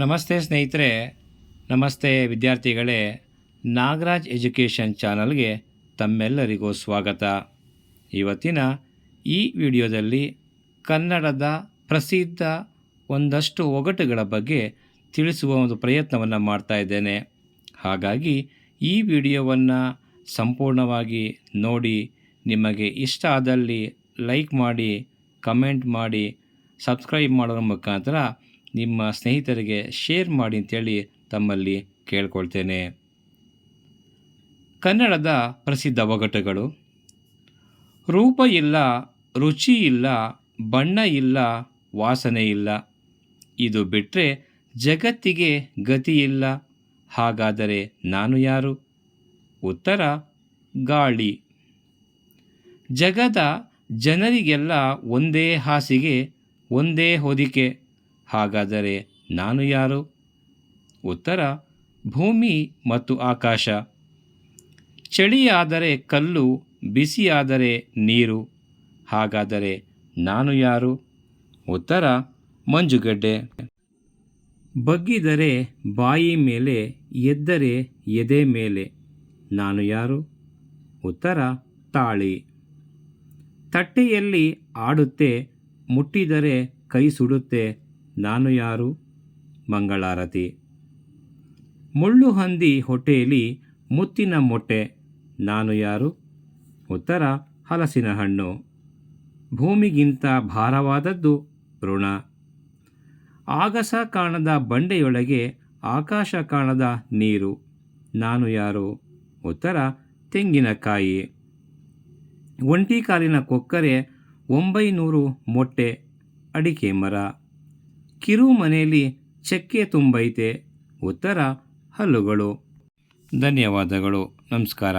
ನಮಸ್ತೆ ಸ್ನೇಹಿತರೆ, ನಮಸ್ತೆ ವಿದ್ಯಾರ್ಥಿಗಳೇ. ನಾಗರಾಜ್ ಎಜುಕೇಷನ್ ಚಾನಲ್ಗೆ ತಮ್ಮೆಲ್ಲರಿಗೂ ಸ್ವಾಗತ. ಇವತ್ತಿನ ಈ ವಿಡಿಯೋದಲ್ಲಿ ಕನ್ನಡದ ಪ್ರಸಿದ್ಧ ಒಂದಷ್ಟು ಒಗಟುಗಳ ಬಗ್ಗೆ ತಿಳಿಸುವ ಒಂದು ಪ್ರಯತ್ನವನ್ನು ಮಾಡ್ತಾ ಇದ್ದೇನೆ. ಹಾಗಾಗಿ ಈ ವಿಡಿಯೋವನ್ನು ಸಂಪೂರ್ಣವಾಗಿ ನೋಡಿ, ನಿಮಗೆ ಇಷ್ಟ ಆದಲ್ಲಿ ಲೈಕ್ ಮಾಡಿ, ಕಮೆಂಟ್ ಮಾಡಿ, ಸಬ್ಸ್ಕ್ರೈಬ್ ಮಾಡೋದ್ರ ಮುಖಾಂತರ ನಿಮ್ಮ ಸ್ನೇಹಿತರಿಗೆ ಶೇರ್ ಮಾಡಿ ಅಂತೇಳಿ ತಮ್ಮಲ್ಲಿ ಕೇಳ್ಕೊಳ್ತೇನೆ. ಕನ್ನಡದ ಪ್ರಸಿದ್ಧ ಒಗಟುಗಳು ರೂಪ ಇಲ್ಲ, ರುಚಿ ಇಲ್ಲ, ಬಣ್ಣ ಇಲ್ಲ, ವಾಸನೆ ಇಲ್ಲ. ಇದು ಬಿಟ್ಟರೆ ಜಗತ್ತಿಗೆ ಗತಿ ಇಲ್ಲ. ಹಾಗಾದರೆ ನಾನು ಯಾರು? ಉತ್ತರ, ಗಾಳಿ. ಜಗದ ಜನರಿಗೆಲ್ಲ ಒಂದೇ ಹಾಸಿಗೆ, ಒಂದೇ ಹೊದಿಕೆ. ಹಾಗಾದರೆ ನಾನು ಯಾರು? ಉತ್ತರ, ಭೂಮಿ ಮತ್ತು ಆಕಾಶ. ಚಳಿಯಾದರೆ ಕಲ್ಲು, ಬಿಸಿಯಾದರೆ ನೀರು. ಹಾಗಾದರೆ ನಾನು ಯಾರು? ಉತ್ತರ, ಮಂಜುಗಡ್ಡೆ. ಬಗ್ಗಿದರೆ ಬಾಯಿ ಮೇಲೆ, ಎದ್ದರೆ ಎದೆ ಮೇಲೆ. ನಾನು ಯಾರು? ಉತ್ತರ, ತಾಳಿ. ತಟ್ಟೆಯಲ್ಲಿ ಆಡುತ್ತೆ, ಮುಟ್ಟಿದರೆ ಕೈ ಸುಡುತ್ತೆ. ನಾನು ಯಾರು? ಮಂಗಳಾರತಿ. ಮುಳ್ಳು ಹಂದಿ ಹೊಟ್ಟೆಯಲ್ಲಿ ಮುತ್ತಿನ ಮೊಟ್ಟೆ, ನಾನು ಯಾರು? ಉತ್ತರ, ಹಲಸಿನ ಹಣ್ಣು. ಭೂಮಿಗಿಂತ ಭಾರವಾದದ್ದು ಋಣ ಆಗಸ ಕಾಣದ ಬಂಡೆಯೊಳಗೆ ಆಕಾಶ ಕಾಣದ ನೀರು. ನಾನು ಯಾರು? ಉತ್ತರ, ತೆಂಗಿನಕಾಯಿ. ಒಂಟಿ ಕಾಲಿನ ಕೊಕ್ಕರೆ ಒಂಬೈನೂರು ಮೊಟ್ಟೆ, ಅಡಿಕೆ ಮರ. ಕಿರು ಮನೆಯಲ್ಲಿ ಚಕ್ಕೆ ತುಂಬೈತೆ. ಉತ್ತರ ಹಲ್ಲುಗಳು. ಧನ್ಯವಾದಗಳು. ನಮಸ್ಕಾರ.